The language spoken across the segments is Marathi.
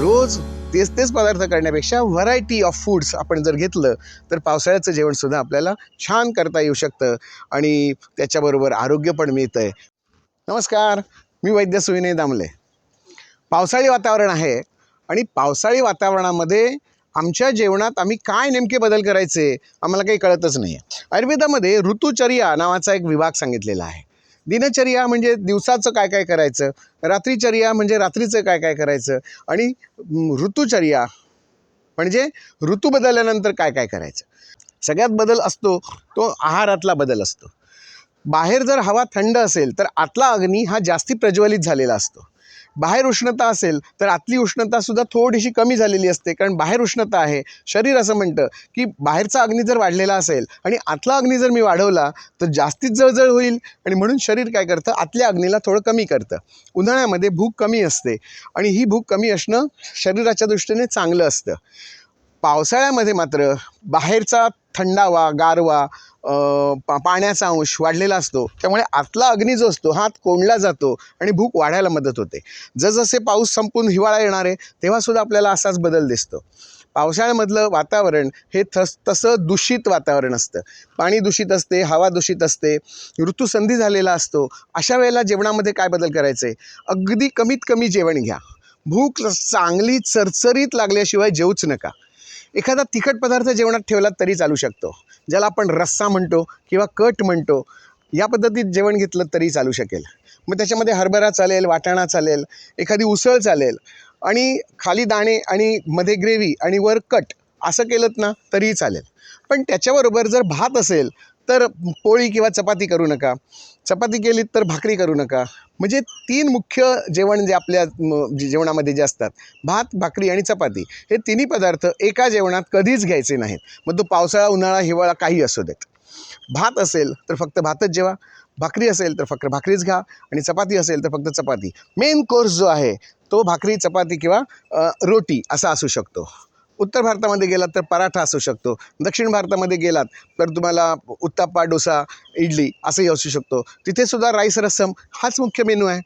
रोज तेच तेच पदार्थ करण्यापेक्षा व्हरायटी ऑफ फूड्स आपण जर घेतलं तर पावसाळ्याचं जेवणसुद्धा आपल्याला छान करता येऊ शकतं आणि त्याच्याबरोबर आरोग्य पण मिळतं आहे नमस्कार मी वैद्य सुविनय दामले. पावसाळी वातावरण आहे आणि पावसाळी वातावरणामध्ये आमच्या जेवणात आम्ही काय नेमके बदल करायचे आम्हाला काही कळतच नाही आहे आयुर्वेदामध्ये ऋतुचर्या नावाचा एक विभाग सांगितलेला आहे. दिनचर्या म्हणजे दिवसाचं काय काय करायचं? रात्रीचर्या म्हणजे रात्रीचं काय काय करायचं? आणि ऋतुचर्या म्हणजे ऋतू बदलल्यानंतर काय काय करायचं? सगळ्यात बदल असतो तो आहारातला बदल असतो. बाहेर जर हवा थंड असेल तर आतला अग्नी हा जास्ती प्रज्वलित झालेला असतो. बाहेर उष्णता असेल तर आतली उष्णतासुद्धा थोडीशी कमी झालेली असते. कारण बाहेर उष्णता आहे. शरीर असं म्हणतं की बाहेरचा अग्नी जर वाढलेला असेल आणि आतला अग्नी जर मी वाढवला तर जास्तीत जळजळ होईल आणि म्हणून शरीर काय करतं? आतल्या अग्नीला थोडं कमी करतं. उन्हाळ्यामध्ये भूक कमी असते आणि ही भूक कमी असणं शरीराच्या दृष्टीने चांगलं असतं. पावसाळ्यामध्ये मात्र बाहेरचा थंडावा गारवा पा पाण्याचा अंश वाढलेला असतो. त्यामुळे आतला अग्नी जो असतो हात कोंडला जातो आणि भूक वाढायला मदत होते. जसजसे पाऊस संपून हिवाळा येणार आहे तेव्हासुद्धा आपल्याला असाच बदल दिसतो. पावसाळ्यामधलं वातावरण हे थस तसं दूषित वातावरण असतं. पाणी दूषित असते हवा दूषित असते ऋतुसंधी झालेला असतो. अशा वेळेला जेवणामध्ये काय बदल करायचे? अगदी कमीत कमी जेवण घ्या. भूक चांगली चरचरीत लागल्याशिवाय जेवूच नका. एखादा तिखट पदार्थ जेवणात ठेवलात तरी चालू शकतो. ज्याला आपण रस्सा म्हणतो किंवा कट म्हणतो या पद्धतीत जेवण घेतलं तरी चालू शकेल. मग त्याच्यामध्ये हरभरा चालेल वाटाणा चालेल एखादी उसळ चालेल आणि खाली दाणे आणि मध्ये ग्रेव्ही आणि वर कट असं केलं ना तरीही चालेल. पण त्याच्याबरोबर जर भात असेल तर पोळी किंवा चपाती करू नका. चपाती केलीत तर भाकरी करू नका. म्हणजे तीन मुख्य जेवण जे आपल्या जे जेवणामध्ये जे असतात भात भाकरी आणि चपाती हे तिन्ही पदार्थ एका जेवणात कधीच घ्यायचे नाहीत. मग तो पावसाळा उन्हाळा हिवाळा काही असू देत. भात असेल तर फक्त भातच जेवा. भाकरी असेल तर फक्त भाकरीच घ्या आणि चपाती असेल तर फक्त चपाती. मेन कोर्स जो आहे तो भाकरी चपाती किंवा रोटी असा असू शकतो. उत्तर भारतामध्ये गेलात तर पराठा असू शकतो. दक्षिण भारतामध्ये गेलात तर तुम्हाला उत्ताप्पा डोसा इडली असंही असू शकतो. तिथेसुद्धा राईस रस्सम हाच मुख्य मेनू आहे.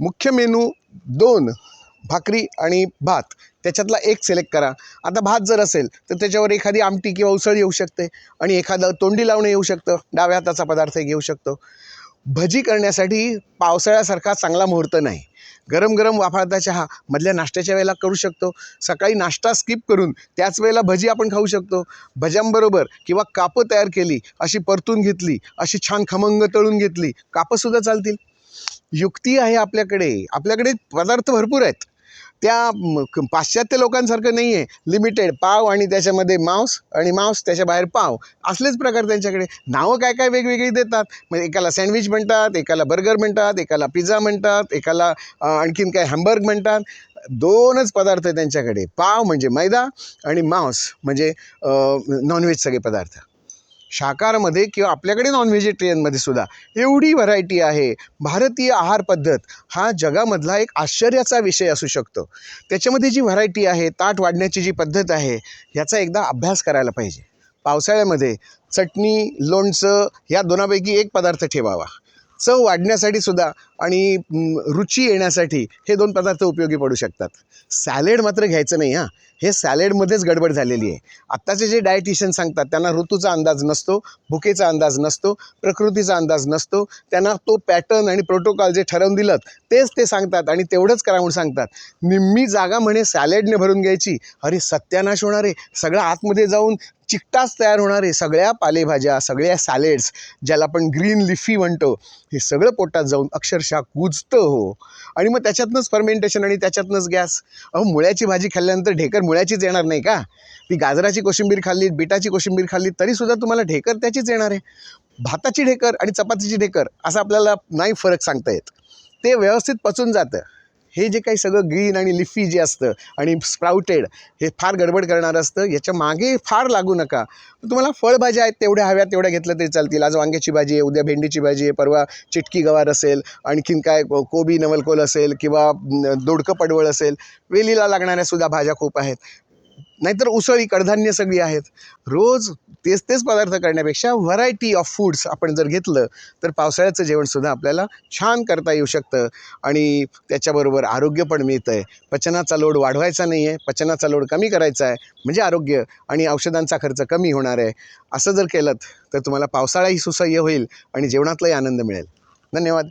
मुख्य मेनू दोन भाकरी आणि भात. त्याच्यातला एक सिलेक्ट करा. आता भात जर असेल तर त्याच्यावर एखादी आमटी किंवा उसळ येऊ शकते आणि एखादं तोंडी लावणं येऊ शकतं. डाव्या हाताचा पदार्थ घेऊ शकतो. भजी करण्यासाठी पावसाळ्यासारखा चांगला मुहूर्त नाही. गरम गरम वाफाळता चहा मधल्या नाश्त्याच्या वेळेला करू शकतो. सकाळी नाश्ता स्किप करून त्याच वेळेला भजी आपण खाऊ शकतो. भज्यांबरोबर किंवा कापं तयार केली अशी परतून घेतली अशी छान खमंग तळून घेतली कापंसुद्धा चालतील. युक्ती आहे आपल्याकडे. आपल्याकडे पदार्थ भरपूर आहेत. त्या क- पाश्चात्य लोकांसारखं नाही आहे लिमिटेड पाव आणि त्याच्यामध्ये मांस आणि मांस त्याच्या बाहेर पाव. असलेच प्रकार त्यांच्याकडे. नावं काय काय वेगवेगळी देतात. म्हणजे एकाला सँडविच म्हणतात एकाला बर्गर म्हणतात एकाला पिझ्झा म्हणतात एकाला आणखीन काय हॅम्बर्ग म्हणतात. दोनच पदार्थ त्यांच्याकडे. पाव म्हणजे मैदा आणि मांस म्हणजे नॉनव्हेज सगळे पदार्थ. शाकाहारमध्ये किंवा आपल्याकडे नॉन व्हेजिटेरियनमध्ये सुद्धा एवढी व्हरायटी आहे. भारतीय आहार पद्धत हा जगामधला एक आश्चर्याचा विषय असू शकतो. त्याच्यामध्ये जी व्हरायटी आहे ताट वाढण्याची जी पद्धत आहे याचा एकदा अभ्यास करायला पाहिजे. पावसाळ्यामध्ये चटणी लोणचं या दोनापैकी एक पदार्थ ठेवावा. चव वाढण्यासाठी सुद्धा आणि रुची येण्यासाठी हे दोन पदार्थ उपयोगी पडू शकतात. सॅलेड मात्र घ्यायचं नाही हां. हे सॅलेडमध्येच गडबड झालेली आहे. आत्ताचे जे डायटिशियन सांगतात त्यांना ऋतूचा अंदाज नसतो भुकेचा अंदाज नसतो प्रकृतीचा अंदाज नसतो त्यांना तो पॅटर्न आणि प्रोटोकॉल जे ठरवून दिलं तेच ते सांगतात आणि तेवढंच करा म्हणून सांगतात. निम्मी जागा म्हणे सॅलेडने भरून घ्यायची. अरे सत्यानाश होणार आहे. सगळं आतमध्ये जाऊन चिकटाच तयार होणार आहे. सगळ्या पालेभाज्या सगळ्या सॅलेड्स ज्याला आपण ग्रीन लिफी म्हणतो हे सगळं पोटात जाऊन अक्षरशः कुजतं हो. आणि मग त्याच्यातनंच फर्मेंटेशन आणि त्याच्यातनंच गॅस अहो मुळ्याची भाजी खाल्ल्यानंतर ढेकर मुळ्याचीच येणार नाही का? ती गाजराची कोशिंबीर खाल्ली बिटाची कोशिंबीर खाल्ली तरीसुद्धा तुम्हाला ढेकर त्याचीच येणार आहे. भाताची ढेकर आणि चपातीची ढेकर असं आपल्याला नाही फरक सांगता येत. ते व्यवस्थित पचून जातं. हे जे काही सगळं ग्रीन आणि लिफी जे असतं आणि स्प्राउटेड हे फार गडबड करणारं असतं. याच्या मागे फार लागू नका. तुम्हाला फळभाज्या आहेत तेवढ्या हव्या तेवढ्या घेतल्या तरी चालतील. आज वांग्याची भाजी आहे उद्या भेंडीची भाजी आहे परवा चिटकी गवार असेल आणखीन काय को- कोबी नवलकोल असेल किंवा दोडकं पडवळ असेल वेलीला लागणाऱ्या सुद्धा भाज्या खूप आहेत. नाहीतर उसळी कडधान्य सगळी आहेत. रोज तेच तेच पदार्थ करण्यापेक्षा व्हरायटी ऑफ फूड्स आपण जर घेतलं तर पावसाळ्याचं जेवणसुद्धा आपल्याला छान करता येऊ शकतं. आणि त्याच्याबरोबर आरोग्य पण मिळतं आहे पचनाचा लोड वाढवायचा नाही आहे पचनाचा लोड कमी करायचा आहे म्हणजे आरोग्य आणि औषधांचा खर्च कमी होणार आहे. असं जर केलं तर तुम्हाला पावसाळाही सुसह्य होईल आणि जेवणातलाही आनंद मिळेल. धन्यवाद.